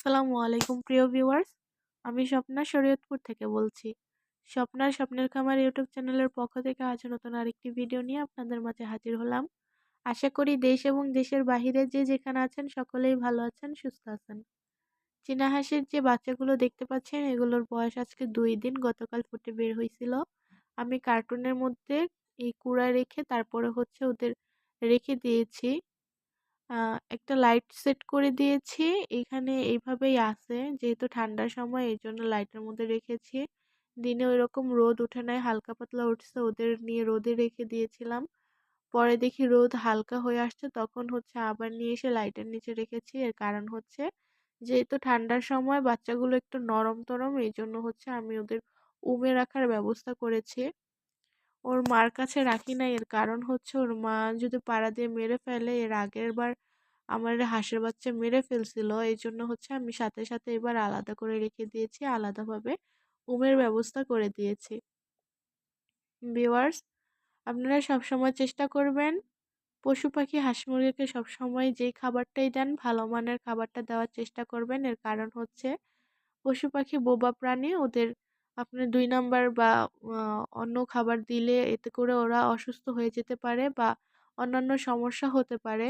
আসসালামু আলাইকুম, প্রিয় ভিউয়ার্স। আমি স্বপ্না শরীয়তপুর থেকে বলছি। স্বপ্নার স্বপ্নের খামার ইউটিউব চ্যানেলের পক্ষ থেকে আজ নতুন আরেকটি ভিডিও নিয়ে আপনাদের মাঝে হাজির হলাম। আশা করি দেশ এবং দেশের বাহিরে যে যেখানে আছেন সকলেই ভালো আছেন, সুস্থ আছেন। চীনা হাঁসের যে বাচ্চাগুলো দেখতে পাচ্ছেন, এগুলোর বয়স আজকে দুই দিন, গতকাল ফুটে বের হয়েছিল। আমি কার্টুনের মধ্যে এই কুড়া রেখে তারপরে হচ্ছে ওদের রেখে দিয়েছি। একটা লাইট সেট করে দিয়েছি। এখানে এইভাবেই আছে। যেহেতু ঠান্ডার সময় এই জন্য লাইটের মধ্যে রেখেছি। দিনে ওই রকম রোদ উঠে নাই, হালকা পাতলা উঠছে, ওদের নিয়ে রোদে রেখে দিয়েছিলাম। পরে দেখি রোদ হালকা হয়ে আসছে, তখন হচ্ছে আবার নিয়ে এসে লাইটের নিচে রেখেছি। এর কারণ হচ্ছে, যেহেতু ঠান্ডার সময় বাচ্চাগুলো একটু নরম তরম এই জন্য হচ্ছে আমি ওদের উমে রাখার ব্যবস্থা করেছি। ওর মার কাছে রাখি না এর কারণ হচ্ছে ওর মা যদি পাড়া দিয়ে মেরে ফেলে, এর আগের বার আমার হাঁসের বাচ্চা মেরে ফেলছিল। এই জন্য হচ্ছে আমি সাথে সাথে এবার আলাদা করে রেখে দিয়েছি, আলাদাভাবে উমের ব্যবস্থা করে দিয়েছি। ভিওয়ার্স আপনারা সবসময় চেষ্টা করবেন পশু পাখি, হাঁস মুরগিকে সবসময় যেই খাবারটাই দেন, ভালো মানের খাবারটা দেওয়ার চেষ্টা করবেন। এর কারণ হচ্ছে পশু পাখি বোবা প্রাণী, ওদের আপনি দুই নাম্বার বা অন্য খাবার দিলে এতে করে ওরা অসুস্থ হয়ে যেতে পারে বা অন্যান্য সমস্যা হতে পারে।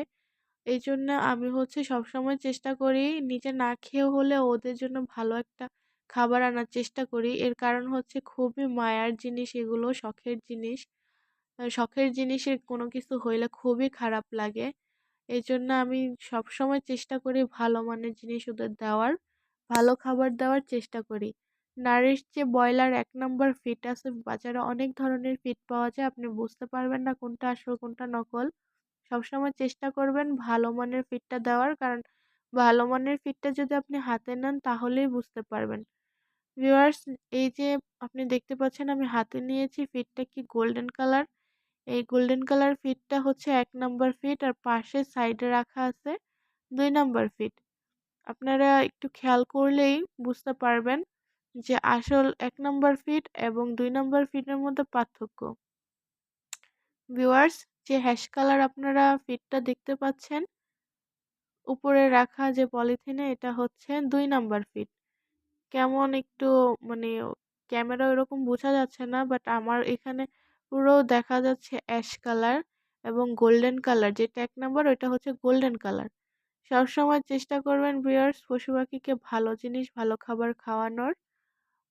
এই জন্য আমি হচ্ছে সবসময় চেষ্টা করি নিজে না খেয়েও হলে ওদের জন্য ভালো একটা খাবার আনার চেষ্টা করি। এর কারণ হচ্ছে খুবই মায়ার জিনিস এগুলো, শখের জিনিস। শখের জিনিসের কোনো কিছু হইলে খুবই খারাপ লাগে। এই জন্য আমি সবসময় চেষ্টা করি ভালো মানের জিনিস ওদের দেওয়ার, ভালো খাবার দেওয়ার চেষ্টা করি। নারিশ যে ব্রয়লার এক নম্বর ফিট আছে, বাজারে অনেক ধরনের ফিট পাওয়া যায়, আপনি বুঝতে পারবেন না কোনটা আসল কোনটা নকল। সবসময় চেষ্টা করবেন ভালো মানের ফিটটা দেওয়ার। কারণ ভালো মানের ফিটটা যদি আপনি হাতে নেন তাহলেই বুঝতে পারবেন। ভিউয়ার্স এই যে আপনি দেখতে পাচ্ছেন আমি হাতে নিয়েছি ফিটটা কি গোল্ডেন কালার এই গোল্ডেন কালার ফিটটা হচ্ছে এক নাম্বার ফিট আর পাশে সাইডে রাখা আছে দুই নাম্বার ফিট আপনারা একটু খেয়াল করলেই বুঝতে পারবেন যে আসল এক নাম্বার ফিট এবং দুই নাম্বার ফিটের মধ্যে পার্থক্য। ভিউয়ার্স যে হ্যাশ কালার আপনারা ফিটটা দেখতে পাচ্ছেন, উপরে রাখা যে পলিথিনে এটা হচ্ছে দুই নাম্বার ফিট কেমন একটু মানে ক্যামেরা ওরকম বোঝা যাচ্ছে না বাট আমার এখানে পুরো দেখা যাচ্ছে অ্যাশ কালার এবং গোল্ডেন কালার যেটা এক নাম্বার ওইটা হচ্ছে গোল্ডেন কালার সবসময় চেষ্টা করবেন ভিউয়ার্স পশু পাখিকে ভালো জিনিস, ভালো খাবার খাওয়ানোর।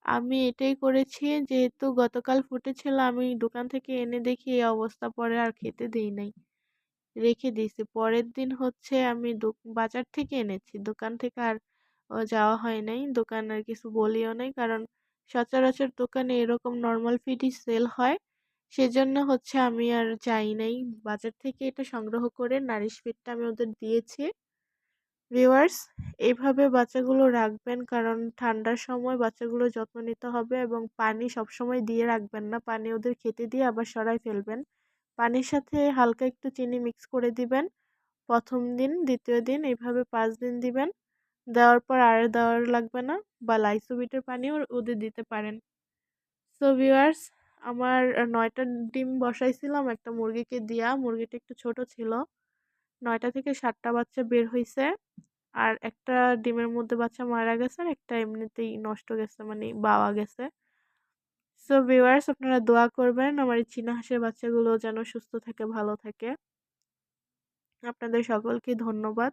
আমি এটাই করেছি যেহেতু গতকাল ফুটেছিল, আমি দোকান থেকে এনে দেখি এই অবস্থা পরে আর খেতে দিই নাই। রেখে দিয়েছি। পরের দিন হচ্ছে আমি বাজার থেকে এনেছি। দোকান থেকে আর যাওয়া হয় নাই। দোকান আর কিছু বলিও নাই কারণ সচরাচর দোকানে এরকম নর্মাল ফিডই সেল হয়। সেজন্য হচ্ছে আমি আর যাই নাই। বাজার থেকে এটা সংগ্রহ করে নারিশ ফিডটা আমি ওদের দিয়েছি। ভিউয়ার্স এইভাবে বাচ্চাগুলো রাখবেন কারণ ঠান্ডার সময় বাচ্চাগুলো যত্ন নিতে হবে এবং পানি সবসময় দিয়ে রাখবেন না। পানি ওদের খেতে দিয়ে আবার সরাই ফেলবেন। পানির সাথে হালকা একটু চিনি মিক্স করে দিবেন। প্রথম দিন, দ্বিতীয় দিন এইভাবে পাঁচ দিন দিবেন। দেওয়ার পর আর দেওয়ার লাগবে না বা লাইসোবিটের পানিও ওদের দিতে পারেন। সো ভিউয়ার্স, আমার নয়টা ডিম বসাইছিলাম। একটা মুরগিকে দিয়া, মুরগিটা একটু ছোট ছিল। নয়টা থেকে সাতটা বাচ্চা বের হয়েছে আর একটা ডিমের মধ্যে বাচ্চা মারা গেছে আর একটা এমনিতেই নষ্ট গেছে মানে বাওয়া গেছে। সো ভিউয়ার্স আপনারা দোয়া করবেন আমার এই চীনা হাঁসের বাচ্চাগুলো যেন সুস্থ থাকে, ভালো থাকে। আপনাদের সকলকে ধন্যবাদ।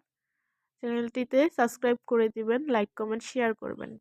চ্যানেলটিতে সাবস্ক্রাইব করে দিবেন, লাইক, কমেন্ট, শেয়ার করবেন।